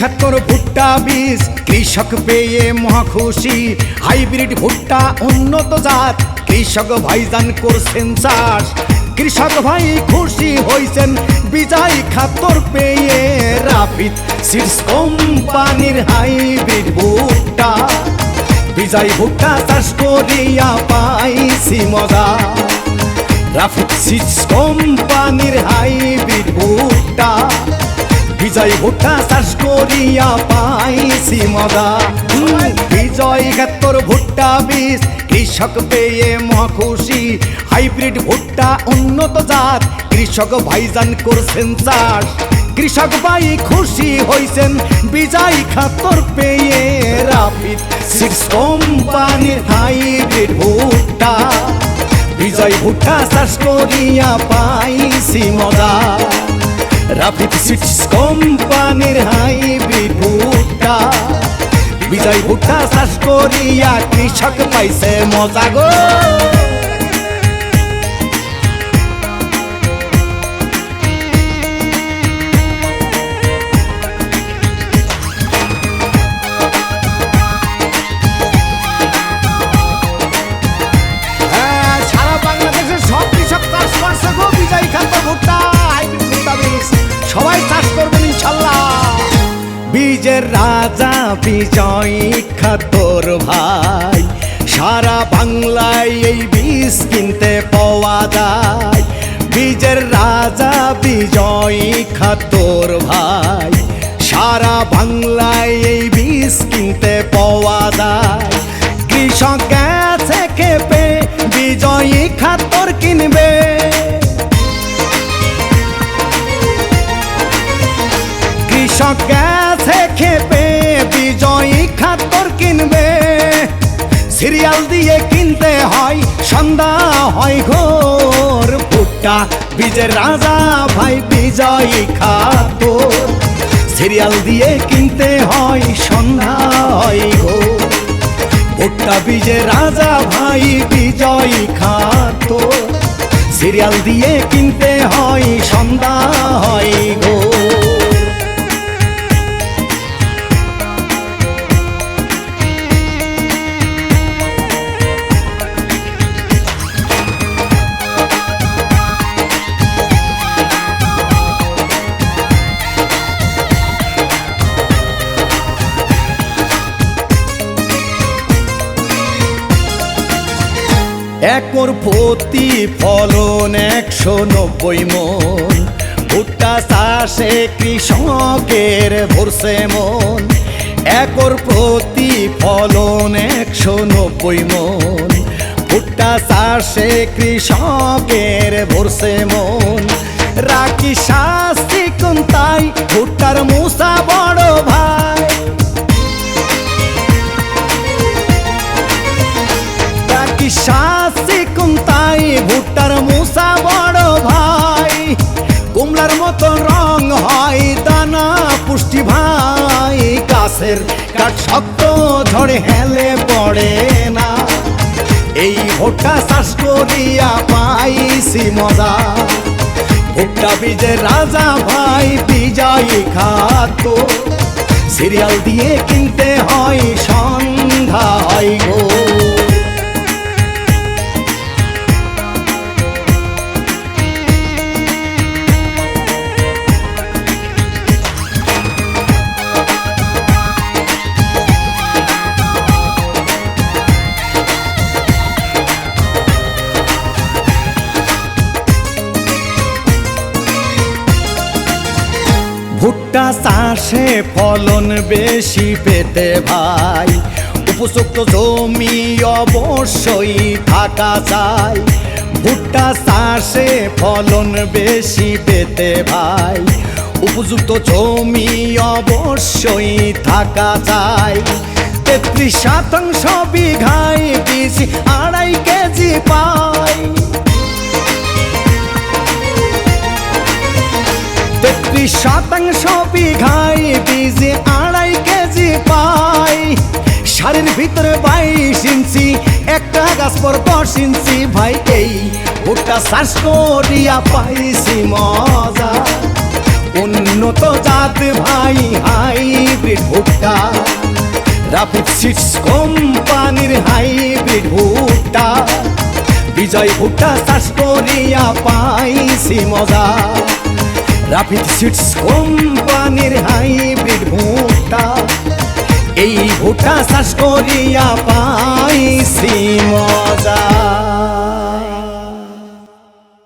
ভুট্টা বীজ। কৃষক পেয়ে মহা খুশি। হাইব্রিড ভুট্টা উন্নত জাত। কৃষক ভাইজান করছেন চাষ। কৃষক ভাই খুশি হয়েছেন বিজয় খাতর পেয়ে রাফিদ সিডস কোম্পানির হাইব্রিড ভুট্টা। বিজয় ভুট্টা চাষ করিয়া পাইছি মজা। রাফিদ সিডস কোম্পানির হাইব্রিড ভুট্টা। বিজয় ভুট্টা চাষ করিয়া পাইছি মজা। হুম, বিজয় ক্ষেত্র ভুট্টা বীজ কৃষক পেয়ে মহা খুশি। হাইব্রিড ভুট্টা উন্নত জাত কৃষক ভাইজান করছেন চাষ। কৃষক ভাই খুশি হইছেন বিজয় খাতর পেয়ে রাফিদ সিক্স কোম্পানির হাইব্রিড ভুট্টা বিজয় ভুট্টা চাষ করিয়া পাইছি মজা। রাফিদ সুইটস কোম্পানির হাইব্রিড ভুট্টা। বিজয় ভুট্টা চাষ করিয়া কৃষক পাইছে মজা গো। বিজয় খাতর ভাই। সারা বাংলায় এই বীজ কিনতে পাওয়া যায়। বীজের রাজা বিজয় খাতর ভাই। সারা বাংলায় এই বীজ কিনতে পাওয়া যায়। কৃষক গেছে খেপে বিজয়ী খাতর কিনবে। কৃষক গেছে খেপে সিরিয়াল দিয়ে কিনতে হয়, সন্ধ্যা হয় ঘোর ভুট্টা বীজের রাজা ভাই বিজয়ী খাতর সিরিয়াল দিয়ে কিনতে হয়, সন্ধ্যা হয় ঘোর ভুট্টা বীজের রাজা ভাই বিজয় খাতর সিরিয়াল দিয়ে কিনতে হয়, সন্ধ্যা হয় গো একর প্রতি ফলন একশো নব্বই মন। ভুট্টা চাষে কৃষকের ভরসে মন। একর প্রতি ফলন একশো নব্বই মন। ভুট্টা চাষে কৃষকের ভরসে মন। রাখি শাস্তি কোন তাই? ভুট্টার মুসা কুমলার মতো রং হয় দানা পুষ্টি ভাই, গাছের কাঠ শক্ত ঝড়ে হেলে পড়ে না। এই ভুট্টা চাষ করিয়া পাইছি মজা। ভুট্টা বীজের রাজা ভাই বিজয়ী খাত সিরিয়াল দিয়ে কিনতে ভুট্টা চাষে ফলন বেশি পেতে ভাই। উপযুক্ত জমি অবশ্যই থাকা চাই। ভুট্টা চাষে ফলন বেশি পেতে ভাই। উপযুক্ত জমি অবশ্যই থাকা চাই। তেত্রিশ শতাংশ বিঘায় বীজ আড়াই কেজি পাই। তেত্রিশ শতাংশ বিঘায় বীজে আড়াই কেজি পাই। সারের ভিতরে বাইশ ইঞ্চি, একটা গাছ পর দশ ইঞ্চি। ভাই, এই ভুট্টা চাষ করিয়া পাইছি মজা। উন্নত জাত ভাই, হাইব্রিড ভুট্টা। রাফিড সিটস কোম্পানির হাইব্রিড ভুট্টা। বিজয় ভুট্টা চাষ করিয়া পাইছি মজা। রাফিড সিটস কোম্পানির হাইব্রিড ভুট্টা। এই ভুট্টা চাষ করিয়া পাইছি মজা